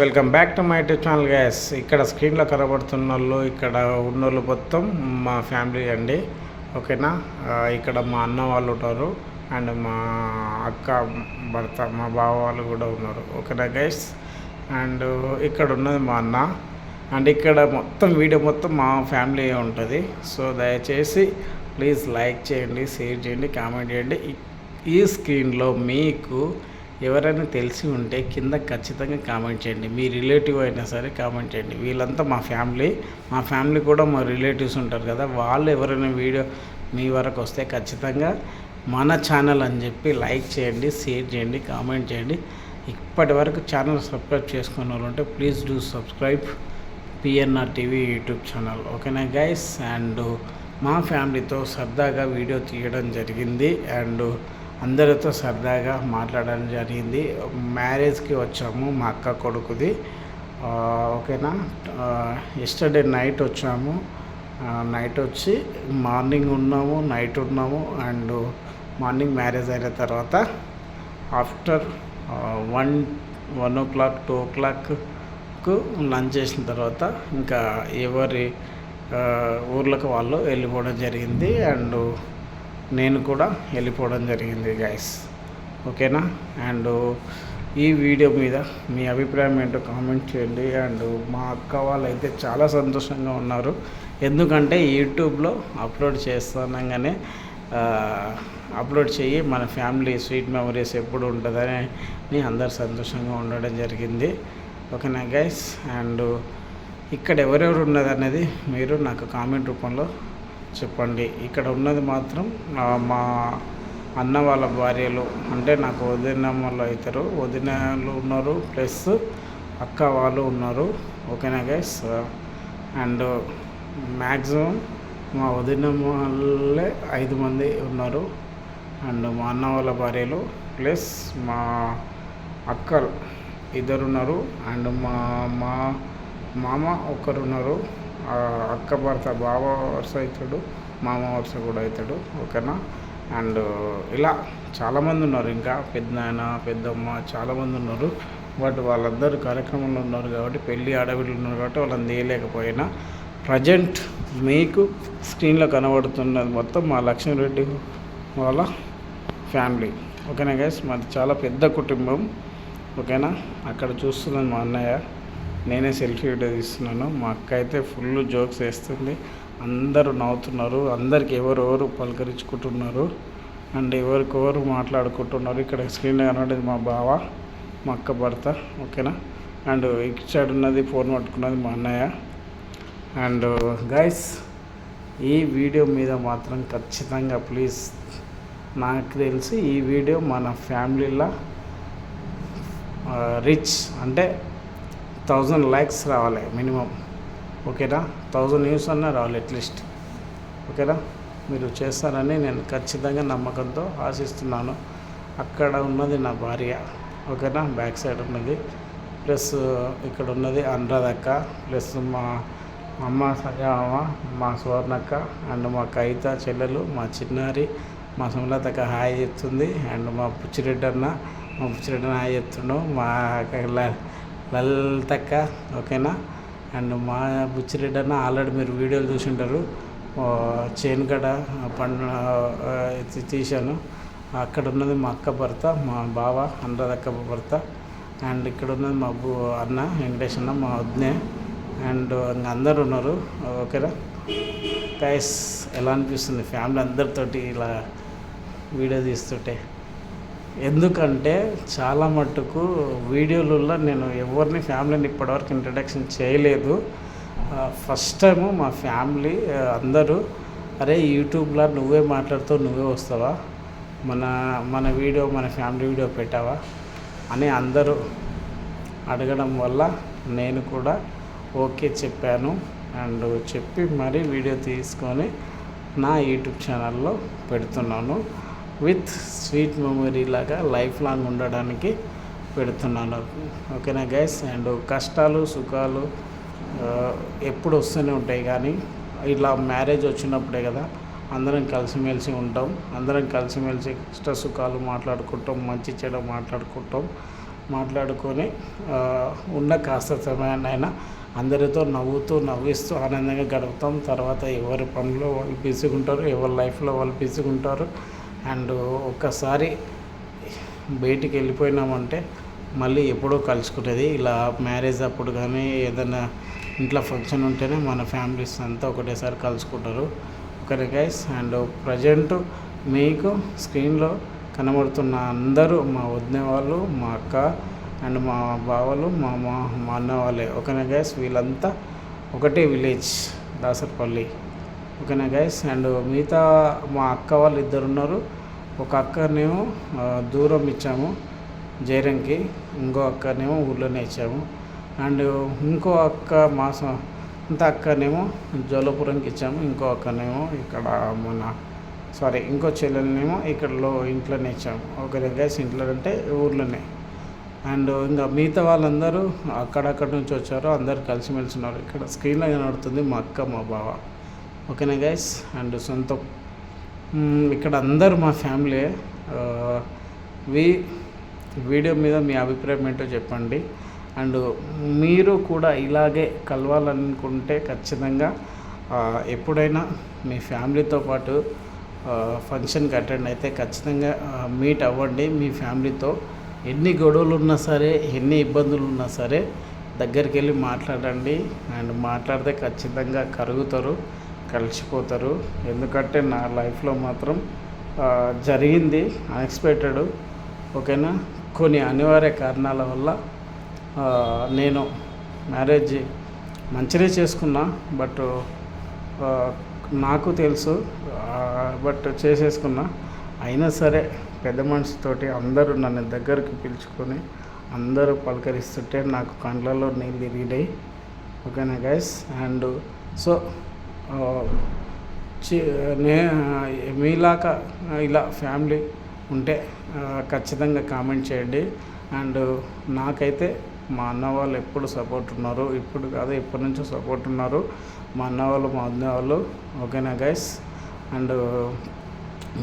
Welcome back to my YouTube channel guys. ఇక్కడ స్క్రీన్లో కనబడుతున్న వాళ్ళు ఇక్కడ ఉన్నోళ్ళు మొత్తం మా ఫ్యామిలీ అండి. ఓకేనా? ఇక్కడ మా అన్న వాళ్ళు ఉంటారు అండ్ మా అక్క భర్త మా బావ వాళ్ళు కూడా ఉన్నారు. ఓకేనా గైస్ అండ్ ఇక్కడ ఉన్నది మా అన్న. అండ్ ఇక్కడ మొత్తం వీడియో మొత్తం మా ఫ్యామిలీ ఉంటుంది. సో దయచేసి ప్లీజ్ లైక్ చేయండి షేర్ చేయండి కామెంట్ చేయండి. ఈ స్క్రీన్లో మీకు ఎవరైనా తెలిసి ఉంటే కింద ఖచ్చితంగా కామెంట్ చేయండి. మీ రిలేటివ్ అయినా సరే కామెంట్ చేయండి. వీళ్ళంతా మా ఫ్యామిలీ మా ఫ్యామిలీ కూడా మా రిలేటివ్స్ ఉంటారు కదా వాళ్ళు ఎవరైనా వీడియో మీ వరకు వస్తే ఖచ్చితంగా మన ఛానల్ అని చెప్పి లైక్ చేయండి షేర్ చేయండి కామెంట్ చేయండి. ఇప్పటి వరకు ఛానల్ సబ్స్క్రైబ్ చేసుకున్న వాళ్ళు ఉంటే please do subscribe PNR TV YouTube channel. ఓకేనా గైస్ అండ్ మా ఫ్యామిలీతో సరదాగా వీడియో తీయడం జరిగింది. అండ్ అందరితో సరదాగా మాట్లాడడం జరిగింది. మ్యారేజ్కి వచ్చాము మా అక్క కొడుకుది. ఓకేనా? ఎస్టర్డే నైట్ వచ్చాము. నైట్ వచ్చి మార్నింగ్ ఉన్నాము నైట్ ఉన్నాము అండ్ మార్నింగ్ మ్యారేజ్ అయిన తర్వాత after one one o'clock two ఓ క్లాక్కు లంచ్ చేసిన తర్వాత ఇంకా ఎవరి ఊర్లకు వాళ్ళు వెళ్ళిపోవడం జరిగింది అండ్ నేను కూడా వెళ్ళిపోవడం జరిగింది గైస్ ఓకేనా? అండ్ ఈ వీడియో మీద మీ అభిప్రాయం ఏంటో కామెంట్ చేయండి. అండ్ మా అక్క వాళ్ళు అయితే చాలా సంతోషంగా ఉన్నారు. ఎందుకంటే యూట్యూబ్లో అప్లోడ్ చేస్తానగానే అప్లోడ్ చేయి మన ఫ్యామిలీ స్వీట్ మెమరీస్ ఎప్పుడు ఉంటుందని అందరు సంతోషంగా ఉండడం జరిగింది. ఓకేనా గైస్ అండ్ ఇక్కడ ఎవరెవరు ఉన్నదనేది మీరు నాకు కామెంట్ రూపంలో చెప్పండి. ఇక్కడ ఉన్నది మాత్రం మా అన్న వాళ్ళ భార్యలు అంటే నాకు వదిన వాళ్ళు అవుతారు వదినలు ఉన్నారు ప్లస్ అక్క వాళ్ళు ఉన్నారు. ఓకేనా గైస్ అండ్ మ్యాక్సిమం మా వదిన వాళ్ళే ఐదు మంది ఉన్నారు. అండ్ మా అన్న వాళ్ళ భార్యలు ప్లస్ మా అక్కలు ఇద్దరు ఉన్నారు. అండ్ మా మా మామ ఒకరు ఉన్నారు. అక్క భర్త బావ వరుస అవుతాడు మామ వరుస కూడా అవుతాడు ఓకేనా? అండ్ ఇలా చాలామంది ఉన్నారు ఇంకా పెద్దనాయన పెద్దమ్మ చాలామంది ఉన్నారు. బట్ వాళ్ళందరూ కార్యక్రమంలో ఉన్నారు కాబట్టి పెళ్ళి ఆడవిళ్ళు ఉన్నారు కాబట్టి వాళ్ళని తీయలేకపోయినా ప్రజెంట్ మీకు స్క్రీన్లో కనబడుతున్నది మొత్తం మా లక్ష్మీరెడ్డి వాళ్ళ ఫ్యామిలీ. ఓకేనా గైస్ మాది చాలా పెద్ద కుటుంబం. ఓకేనా? అక్కడ చూస్తున్నది మా అన్నయ్య. నేనే సెల్ఫీ వీడియో తీస్తున్నాను. మా అక్క అయితే ఫుల్ జోక్స్ వేస్తుంది. అందరూ నవ్వుతున్నారు. అందరికి ఎవరెవరు పలకరించుకుంటున్నారు. అండ్ ఎవరికెవరు మాట్లాడుకుంటున్నారు. ఇక్కడ స్క్రీన్ కనబడేది మా బావ మా అక్క భర్త ఓకేనా? అండ్ ఇటు సైడ్ ఉన్నది ఫోన్ పట్టుకున్నది మా అన్నయ్య. అండ్ గైస్ ఈ వీడియో మీద మాత్రం ఖచ్చితంగా ప్లీజ్ నాకు తెలిసి ఈ వీడియో మన ఫ్యామిలీలో రిచ్ అంటే థౌజండ్ లైక్స్ రావాలి మినిమం. ఓకేనా? థౌజండ్ వ్యూస్ అన్నా రావాలి అట్లీస్ట్ ఓకేనా? మీరు చేస్తారని నేను ఖచ్చితంగా నమ్మకంతో ఆశిస్తున్నాను. అక్కడ ఉన్నది నా భార్య. ఓకేనా? బ్యాక్ సైడ్ ఉన్నది. ప్లస్ ఇక్కడ ఉన్నది అనురాధక్క. ప్లస్ మా అమ్మ సంజయమ్మ మా సువర్ణక్క అండ్ మా కవిత చెల్లెలు మా చిన్నారి మా సుమలతక్క హాయ్ చెప్తుంది. అండ్ మా పుచ్చిరెడ్డి అన్న మా పుచ్చిరెడ్డి హాయ్ చెప్తుండు. మా లలితక్క ఓకేనా? అండ్ మా బుచ్చిరెడ్డి అన్న ఆల్రెడీ మీరు వీడియోలు చూసింటారు. ఉంటారు చేను కడ పండు తీశాను. అక్కడ ఉన్నది మా అక్క భర్త మా బావ అనురాధ అక్క భర్త. అండ్ ఇక్కడ ఉన్నది మా బు అన్న వెంకటేష్ అన్న మా వదినే. అండ్ ఇంకా అందరు ఉన్నారు ఓకేనా? గైస్ ఎలా అనిపిస్తుంది? ఫ్యామిలీ అందరితోటి ఇలా వీడియో తీస్తుంటే? ఎందుకంటే చాలా మట్టుకు వీడియోలలో నేను ఎవరిని ఫ్యామిలీని ఇప్పటివరకు ఇంట్రడక్షన్ చేయలేదు. ఫస్ట్ టైము మా ఫ్యామిలీ అందరూ అరే యూట్యూబ్లో నువ్వే మాట్లాడుతావు నువ్వే వస్తావా? మన మన వీడియో మన ఫ్యామిలీ వీడియో పెట్టావా? అని అందరూ అడగడం వల్ల నేను కూడా ఓకే చెప్పాను. అండ్ చెప్పి మరీ వీడియో తీసుకొని నా యూట్యూబ్ ఛానల్లో పెడుతున్నాను. విత్ స్వీట్ మెమరీ లాగా లైఫ్ లాంగ్ ఉండడానికి పెడుతున్నాను. ఓకేనా గైస్? అండ్ కష్టాలు సుఖాలు ఎప్పుడు వస్తూనే ఉంటాయి కానీ ఇలా మ్యారేజ్ వచ్చినప్పుడే కదా అందరం కలిసిమెలిసి ఉంటాం. అందరం కలిసిమెలిసి కష్ట సుఖాలు మాట్లాడుకుంటాం మంచి చెడు మాట్లాడుకుంటాం. మాట్లాడుకొని ఉన్న కాస్త సమయాన్నైనా అందరితో నవ్వుతూ నవ్విస్తూ ఆనందంగా గడుపుతాం. తర్వాత ఎవరి పనిలో వాళ్ళు బిజీగా ఉంటారు ఎవరి లైఫ్లో వాళ్ళు బిజీగా ఉంటారు అండ్ ఒక్కసారి బయటికి వెళ్ళిపోయినామంటే మళ్ళీ ఎప్పుడో కలుసుకునేది ఇలా మ్యారేజ్ అప్పుడు కానీ ఏదైనా ఇంట్లో ఫంక్షన్ ఉంటేనే మన ఫ్యామిలీస్ అంతా ఒకటేసారి కలుసుకుంటారు. Okay guys? అండ్ ప్రజెంట్ మీకు స్క్రీన్లో కనబడుతున్న అందరూ మా వదిన వాళ్ళు మా అక్క అండ్ మా బావలు మా మా మా అన్న వాళ్ళే ఓకేనా గైస్? వీళ్ళంతా ఒకటే విలేజ్ దాసర్పల్లి. ఓకేనా గైస్ అండ్ మిగతా మా అక్క వాళ్ళు ఇద్దరు ఉన్నారు. ఒక అక్కనేమో దూరం ఇచ్చాము జైరంకి. ఇంకో అక్కనేమో ఊళ్ళోనే ఇచ్చాము. అండ్ ఇంకో అక్క మా ఇంత అక్కనేమో జోలపురంకి ఇచ్చాము. ఇంకో అక్కనేమో ఇక్కడ మన సారీ ఇంకో చెల్లెలనేమో ఇక్కడలో ఇంట్లోనే ఇచ్చాము. ఓకే గైస్ ఇంట్లో అంటే ఊర్లోనే. అండ్ ఇంకా మిగతా వాళ్ళందరూ అక్కడక్కడ నుంచి వచ్చారు. అందరు కలిసిమెలిసి ఉన్నారు. ఇక్కడ స్క్రీన్లో కనబడుతుంది మా అక్క మా బావ. ఓకేనా గైస్ అండ్ సొంతం. ఇక్కడ అందరూ మా ఫ్యామిలీ వి వీడియో మీద మీ అభిప్రాయం ఏంటో చెప్పండి. అండ్ మీరు కూడా ఇలాగే కలవాలనుకుంటే ఖచ్చితంగా ఎప్పుడైనా మీ ఫ్యామిలీతో పాటు ఫంక్షన్కి అటెండ్ అయితే ఖచ్చితంగా మీట్ అవ్వండి. మీ ఫ్యామిలీతో ఎన్ని గొడవలు ఉన్నా సరే ఎన్ని ఇబ్బందులు ఉన్నా సరే దగ్గరికి వెళ్ళి మాట్లాడండి. అండ్ మాట్లాడితే ఖచ్చితంగా కరుగుతారు. కలిసిపోతారు. ఎందుకంటే నా లైఫ్లో మాత్రం జరిగింది అన్ఎక్స్పెక్టెడ్ ఓకేనా? కొన్ని అనివార్య కారణాల వల్ల నేను మ్యారేజ్ మంచినే చేసుకున్నా బట్ నాకు తెలుసు బట్ చేసేసుకున్నా. అయినా సరే పెద్ద మనిషితోటి అందరూ నన్ను దగ్గరికి పిలుచుకొని అందరూ పలకరిస్తుంటే నాకు కండ్లలో నీళ్ళు తిరిగినాయి ఓకేనా గైస్ అండ్ సో నే మీలాగా ఇలా ఫ్యామిలీ ఉంటే ఖచ్చితంగా కామెంట్ చేయండి. అండ్ నాకైతే మా అన్న వాళ్ళు ఎప్పుడు సపోర్ట్ ఉన్నారు. ఇప్పుడు కాదు ఎప్పటి నుంచో సపోర్ట్ ఉన్నారు. మా అన్న వాళ్ళు మా అన్న వాళ్ళు. ఓకేనా గైస్ అండ్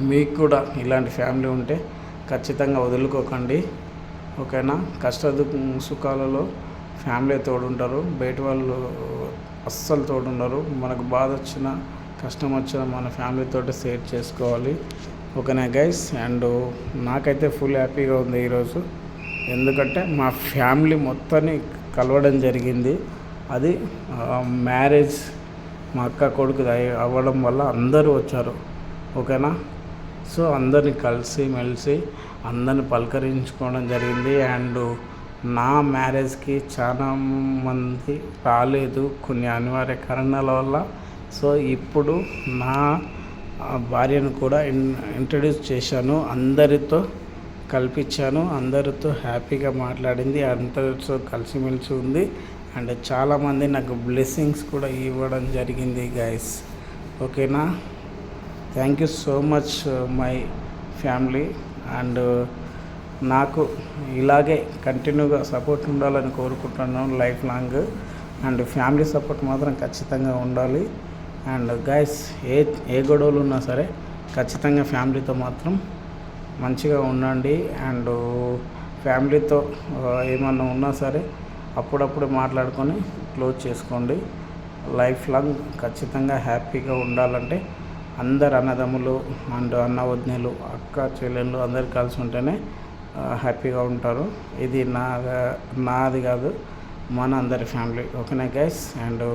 మీకు కూడా ఇలాంటి ఫ్యామిలీ ఉంటే ఖచ్చితంగా వదులుకోకండి. ఓకేనా? కష్ట సుఖాలలో ఫ్యామిలీ తోడుంటారు. బయట వాళ్ళు అస్సలు తోడుండరు. మనకు బాధ వచ్చినా కష్టం వచ్చినా మన ఫ్యామిలీతో షేర్ చేసుకోవాలి. ఓకేనా గైస్? అండ్ నాకైతే ఫుల్ హ్యాపీగా ఉంది ఈరోజు. ఎందుకంటే మా ఫ్యామిలీ మొత్తాన్ని కలవడం జరిగింది. అది మ్యారేజ్ మా అక్క కొడుకు అవ్వడం వల్ల అందరూ వచ్చారు. ఓకేనా? సో అందరిని కలిసి మెలిసి అందరిని పలకరించుకోవడం జరిగింది. అండ్ నా మ్యారేజ్కి చాలా మంది రాలేదు కొన్ని అనివార్య కారణాల వల్ల. సో ఇప్పుడు నా భార్యను కూడా ఇంట్రడ్యూస్ చేశాను. అందరితో కల్పించాను. అందరితో హ్యాపీగా మాట్లాడింది. అందరితో కలిసిమెలిసి ఉంది. అండ్ చాలామంది నాకు బ్లెస్సింగ్స్ కూడా ఇవ్వడం జరిగింది గైస్ ఓకేనా? Thank you so much my family. And నాకు ఇలాగే కంటిన్యూగా సపోర్ట్ ఉండాలని కోరుకుంటున్నాను life long. And family support మాత్రం ఖచ్చితంగా ఉండాలి. అండ్ గైస్ ఏ ఏ గొడవలు ఉన్నా సరే ఖచ్చితంగా ఫ్యామిలీతో మాత్రం మంచిగా ఉండండి. అండ్ ఫ్యామిలీతో ఏమన్నా ఉన్నా సరే అప్పుడప్పుడు మాట్లాడుకొని క్లోజ్ చేసుకోండి. లైఫ్ లాంగ్ ఖచ్చితంగా హ్యాపీగా ఉండాలంటే అందరు అన్నదమ్ములు అండ్ అన్న వదినలు అక్క చెల్లెళ్ళు అందరు కలిసి ఉంటేనే హ్యాపీగా ఉంటారు. ఇది నా నాది కాదు మన అందరి ఫ్యామిలీ. ఓకేనా గైస్ అండ్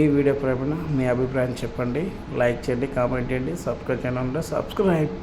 ఈ వీడియో ప్రేమ మీ అభిప్రాయం చెప్పండి. లైక్ చేయండి కామెంట్ చేయండి సబ్స్క్రైబ్ చేయండి. సబ్స్క్రైబ్